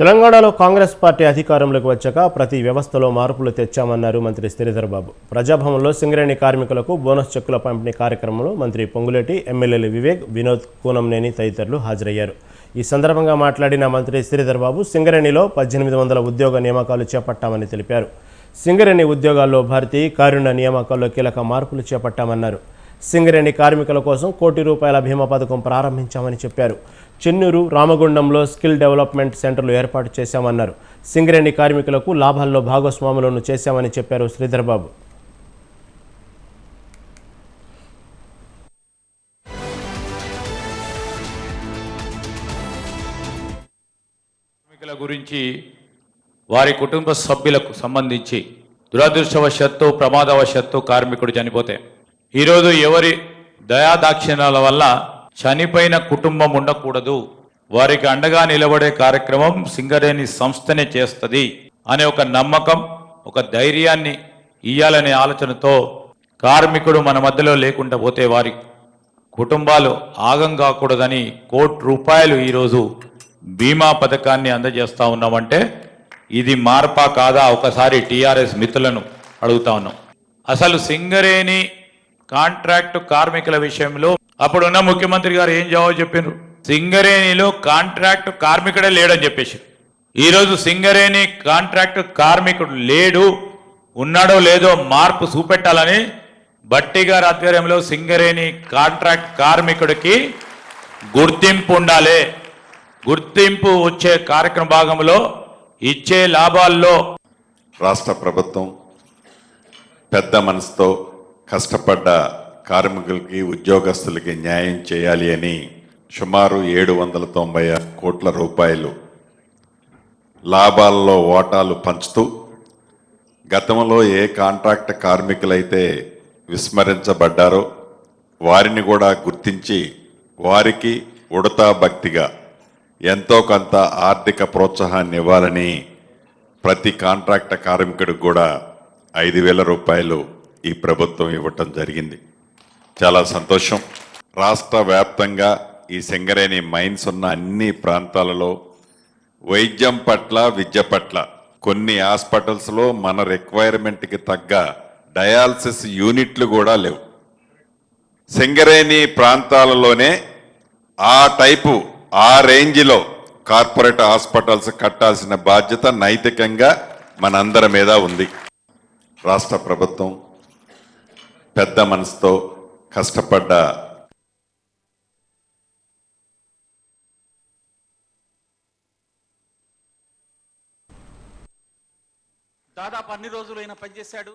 తెలంగాణలో కాంగ్రెస్ పార్టీ అధికారంలోకి వచ్చాక ప్రతి వ్యవస్థలో మార్పులు తెచ్చామన్నారు మంత్రి శ్రీధర్ బాబు. ప్రజాభవన్లో సింగరేణి కార్మికులకు బోనస్ చెక్కుల పంపిణీ కార్యక్రమంలో మంత్రి పొంగులేటి ఎమ్మెల్యేలు వివేక్ వినోద్ కూనంనేని తదితరులు హాజరయ్యారు. ఈ సందర్భంగా మాట్లాడిన మంత్రి శ్రీధర్ బాబు సింగరేణిలో పద్దెనిమిది వందల ఉద్యోగ నియామకాలు చేపట్టామని తెలిపారు. సింగరేణి ఉద్యోగాల్లో భారతీయ కారుణ్య నియామకాల్లో కీలక మార్పులు చేపట్టామన్నారు. సింగరేణి కార్మికుల కోసం కోటి రూపాయల బీమా పథకం ప్రారంభించామని చెప్పారు. చెన్నూరు రామగుండంలో స్కిల్ డెవలప్మెంట్ సెంటర్లు ఏర్పాటు చేశామన్నారు. సింగరేణి కార్మికులకు లాభాల్లో భాగస్వాములను చేశామని చెప్పారు శ్రీధర్బాబు. కార్మికుల గురించి వారి కుటుంబ సభ్యులకు సంబంధించి దురదృష్టవశత్తు ప్రమాదవశత్తు కార్మికుడు చనిపోతే ఈరోజు ఎవరి దయాదాక్షిణ్యాల వల్ల చనిపోయిన కుటుంబం ఉండకూడదు. వారికి అండగా నిలబడే కార్యక్రమం సింగరేణి సంస్థనే చేస్తుంది అనే ఒక నమ్మకం ఒక ధైర్యాన్ని ఇయ్యాలనే ఆలోచనతో కార్మికుడు మన మధ్యలో లేకుండా పోతే వారి కుటుంబాలు ఆగం కాకూడదని కోటి రూపాయలు ఈరోజు బీమా పథకాన్ని అందజేస్తా ఉన్నామంటే ఇది మార్పా కాదా? ఒకసారి టీఆర్ఎస్ మిత్రులను అడుగుతా ఉన్నాం. అసలు సింగరేణి కాంట్రాక్ట్ కార్మికుల విషయంలో అప్పుడున్న ముఖ్యమంత్రి గారు ఏం జవాబు చెప్పారు సింగరేణిలో కాంట్రాక్ట్ కార్మికుడే లేడని చెప్పేసి ఈరోజు సింగరేణి కాంట్రాక్ట్ కార్మికుడు లేడు ఉన్నాడో లేదో మార్పు చూపెట్టాలని బట్టి గారి ఆధ్వర్యంలో సింగరేణి కాంట్రాక్ట్ కార్మికుడికి గుర్తింపు ఉండాలి. గుర్తింపు వచ్చే కార్యక్రమ భాగంలో ఇచ్చే లాభాల్లో రాష్ట్ర ప్రభుత్వం పెద్ద మనసుతో కష్టపడ్డ కార్మికులకి ఉద్యోగస్తులకి న్యాయం చేయాలి అని సుమారు ఏడు వందల తొంభై ఆరు కోట్ల రూపాయలు లాభాల్లో ఓటాలు పంచుతూ గతంలో ఏ కాంట్రాక్ట్ కార్మికులైతే విస్మరించబడ్డారో వారిని కూడా గుర్తించి వారికి ఉడతా భక్తిగా ఎంతో కొంత ఆర్థిక ప్రోత్సాహాన్ని ఇవ్వాలని ప్రతి కాంట్రాక్ట్ కార్మికుడికి కూడా ఐదు వేల రూపాయలు ఈ ప్రభుత్వం ఇవ్వటం జరిగింది. చాలా సంతోషం. రాష్ట్ర వ్యాప్తంగా ఈ సింగరేణి మైన్స్ ఉన్న అన్ని ప్రాంతాలలో వైద్యం పట్ల విద్య పట్ల కొన్ని హాస్పిటల్స్లో మన రిక్వైర్మెంట్కి తగ్గ డయాలసిస్ యూనిట్లు కూడా లేవు. సింగరేణి ప్రాంతాలలోనే ఆ టైపు ఆ రేంజ్లో కార్పొరేట్ హాస్పిటల్స్ కట్టాల్సిన బాధ్యత నైతికంగా మనందరి మీద ఉంది. రాష్ట్ర ప్రభుత్వం పెద్ద మనసుతో కష్టపడ్డ దాదాపు అన్ని రోజులైనా పనిచేశాడు.